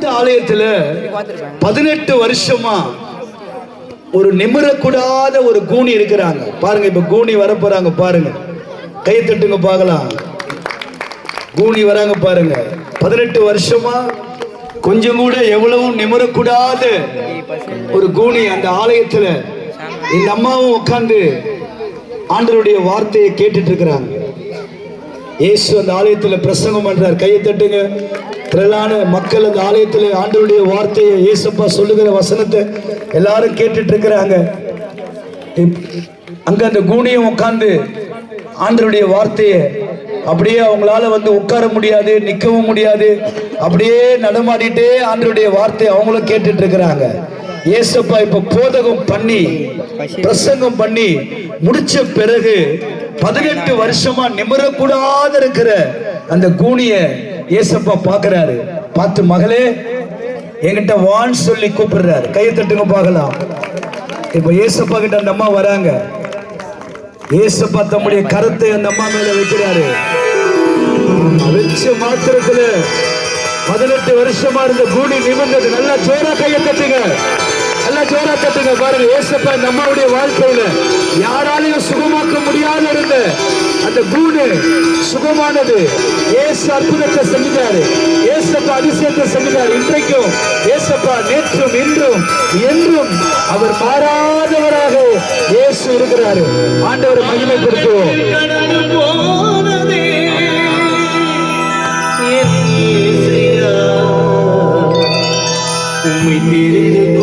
இந்த ஆலயத்துல பதினெட்டு வருஷமா ஒரு நிமிரக்கூடாத ஒரு கூணி இருக்கிறாங்க. பாருங்க இப்ப கூனி வர பாருங்க. கையை தட்டுங்க பார்க்கலாம். கூனி வராங்க பாருங்க. பதினெட்டு வருஷமா கொஞ்சம் கூட எவ்வளவும் நிமிரக்கூடாத ஒரு கூணி அந்த ஆலயத்துல. இந்த அம்மாவும் உட்காந்து ஆண்டவருடைய வார்த்தையை கேட்டுட்டு இருக்கிறாங்க. இயேசு அந்த ஆலயத்தில் பிரசங்கம் பண்றார். கையை தட்டுங்க. திரளான மக்கள் அந்த ஆலயத்தில் ஆண்டவருடைய வார்த்தையை இயேசப்பா சொல்லுகிற வசனத்தை எல்லாரும் கேட்டுட்டு இருக்கிறாங்க இப்- அங்க அந்த கூனியம் உட்கார்ந்து ஆண்டருடைய வார்த்தையை அப்படியே அவங்களால வந்து உட்கார முடியாது நிற்கவும் முடியாது. அப்படியே நடமாடிட்டே ஆண்டருடைய வார்த்தையை அவங்களும் கேட்டுட்டு இருக்கிறாங்க ஏசப்பா இப்ப போதகம் பண்ணி பிரசங்கம் பண்ணி முடிச்ச பிறகு பதினெட்டு வருஷமா நிமிரக்கூடாது இருக்கிற அந்த கூனிய ஏசப்பா பாக்குறாரு. பார்த்து மகளே என்கிட்ட வான்னு சொல்லி கூப்பிடுறாரு. கையை தட்டுங்க பார்க்கலாம். இப்ப ஏசப்பா கிட்ட அந்த அம்மா வராங்க. ஏசப்பா தம்முடைய கருத்தை அந்த அம்மா மேல வைக்கிறாரு. வச்ச மாத்திரத்துல பதினெட்டு வருஷமா இருந்த கூடி நிமிர்ந்தது. நல்லா ஜோரா கையை தட்டுங்க. நல்லா ஜோரா தட்டுங்க பாருங்க. ஏசப்பா நம்மளுடைய வாழ்க்கையில யாராலையும் சுகமாக்க முடியாத இருந்த அந்த கூடு சுகமானது. ஏசு அற்புதத்தை செஞ்சாரு ஏசப்பா அதிசயத்தை செஞ்சாரு இன்றைக்கும் ஏசப்பா நேற்றும் இன்றும் என்றும் அவர் மாறாதவராக இயேசு இருக்கிறாரு. ஆண்டவர் மகிமைப்படுத்துவோம். கடந்து உம்மை தெரிந்து